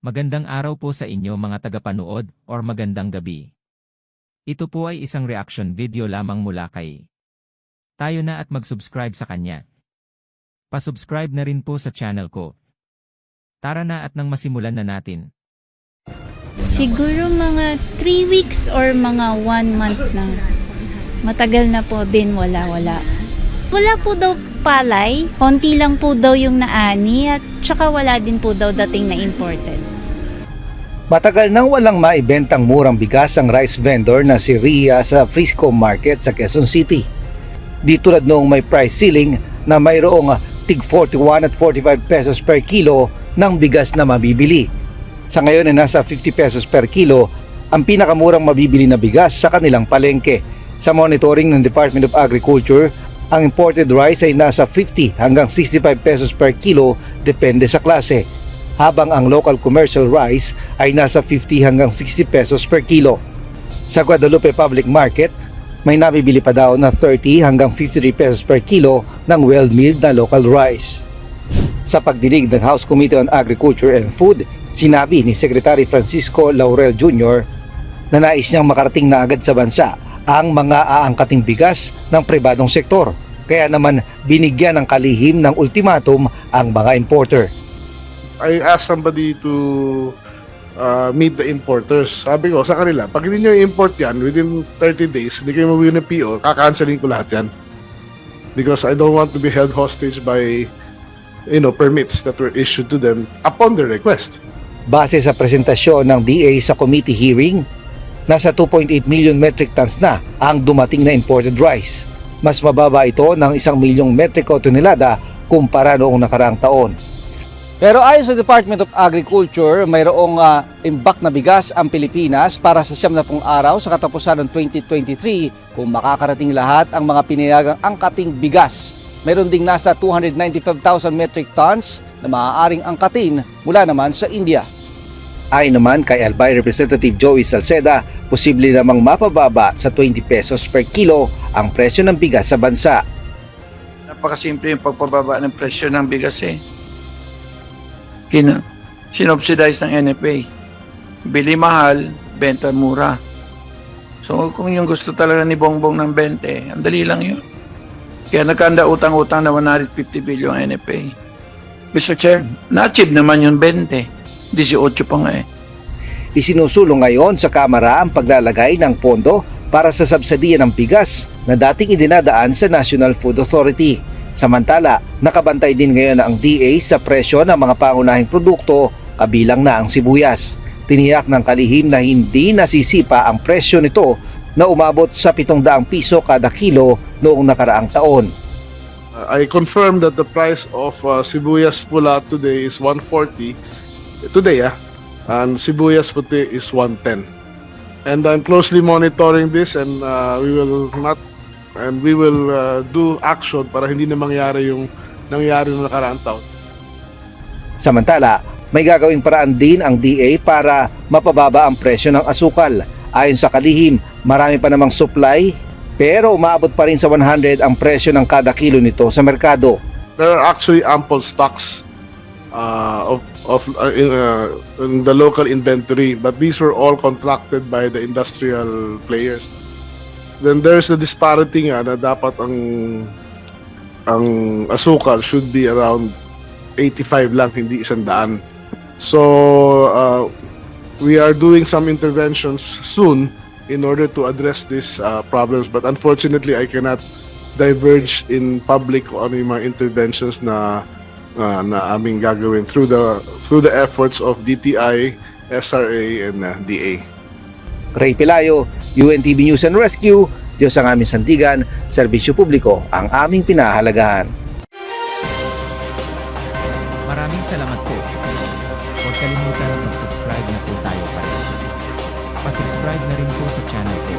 Magandang araw po sa inyo mga tagapanood or magandang gabi. Ito po ay isang reaction video lamang mula kay tayo na at mag-subscribe sa kanya. Pasubscribe na rin po sa channel ko. Tara na at nang masimulan na natin. Siguro mga 3 weeks or mga 1 month na. Matagal na po din wala-wala. Wala po daw palay, konti lang po daw yung naani at tsaka wala din po daw dating na imported. Matagal nang walang maibentang murang bigas ang rice vendor na si Ria sa Frisco Market sa Quezon City. Di tulad noong may price ceiling na mayroong tig 41 at 45 pesos per kilo ng bigas na mabibili. Sa ngayon ay nasa 50 pesos per kilo ang pinakamurang mabibili na bigas sa kanilang palengke. Sa monitoring ng Department of Agriculture, ang imported rice ay nasa 50 hanggang 65 pesos per kilo depende sa klase habang ang local commercial rice ay nasa 50 hanggang 60 pesos per kilo. Sa Guadalupe Public Market, may nabibili pa daw na 30 hanggang 53 pesos per kilo ng well-milled na local rice. Sa pagdinig ng House Committee on Agriculture and Food, sinabi ni Secretary Francisco Laurel Jr. na nais niyang makarating na agad sa bansa ang mga aangkating bigas ng pribadong sektor. Kaya naman binigyan ng kalihim ng ultimatum ang mga importer. I asked somebody to uh, meet the importers. Sabi ko sa kanila, pag hindi nyo i-import yan within 30 days, hindi kayo mabili ng PO, kakancelin ko lahat yan. Because I don't want to be held hostage by you know, permits that were issued to them upon their request. Base sa presentasyon ng DA sa committee hearing, nasa 2.8 million metric tons na ang dumating na imported rice. Mas mababa ito ng isang milyong metriko tonelada kumpara noong nakaraang taon. Pero ayon sa Department of Agriculture, mayroong uh, imbak na bigas ang Pilipinas para sa siyam na pong araw sa katapusan ng 2023 kung makakarating lahat ang mga pinayagang angkating bigas. Meron ding nasa 295,000 metric tons na maaaring angkatin mula naman sa India. Ayon naman kay Albay Representative Joey Salceda, posible namang mapababa sa 20 pesos per kilo ang presyo ng bigas sa bansa. Napakasimple yung pagpababa ng presyo ng bigas eh. Kina, sinubsidize ng NFA. Bili mahal, benta mura. So kung yung gusto talaga ni Bongbong ng 20, ang dali lang yun. Kaya nagkanda utang-utang na 150 billion NFA. Mr. Chair, na-achieve naman yung 20. 18 pa nga eh. Isinusulong ngayon sa Kamara ang paglalagay ng pondo para sa subsidiya ng bigas na dating idinadaan sa National Food Authority. Samantala, nakabantay din ngayon ang DA sa presyo ng mga pangunahing produkto kabilang na ang sibuyas. Tiniyak ng kalihim na hindi nasisipa ang presyo nito na umabot sa 700 piso kada kilo noong nakaraang taon. I confirm that the price of uh, sibuyas pula today is 140. Today, ah. And sibuyas puti is 110. And I'm closely monitoring this and uh, we will not and we will uh, do action para hindi na mangyari yung nangyari noong nakaraang taon. Samantala, may gagawing paraan din ang DA para mapababa ang presyo ng asukal. Ayon sa kalihim, marami pa namang supply pero umaabot pa rin sa 100 ang presyo ng kada kilo nito sa merkado. There are actually ample stocks uh, of, of uh, in, uh, in the local inventory, but these were all contracted by the industrial players. Then there's the disparity nga na dapat ang ang asukal should be around 85 lang, hindi isang daan. So, uh, we are doing some interventions soon in order to address these uh, problems. But unfortunately, I cannot diverge in public ano yung mga interventions na uh, na aming gagawin through the through the efforts of DTI, SRA, and uh, DA. Ray Pelayo, UNTV News and Rescue, Diyos ang aming sandigan, serbisyo publiko ang aming pinahalagahan. Maraming salamat po. Huwag kalimutan mag-subscribe na po tayo pa rin. Pasubscribe na rin po sa channel ko.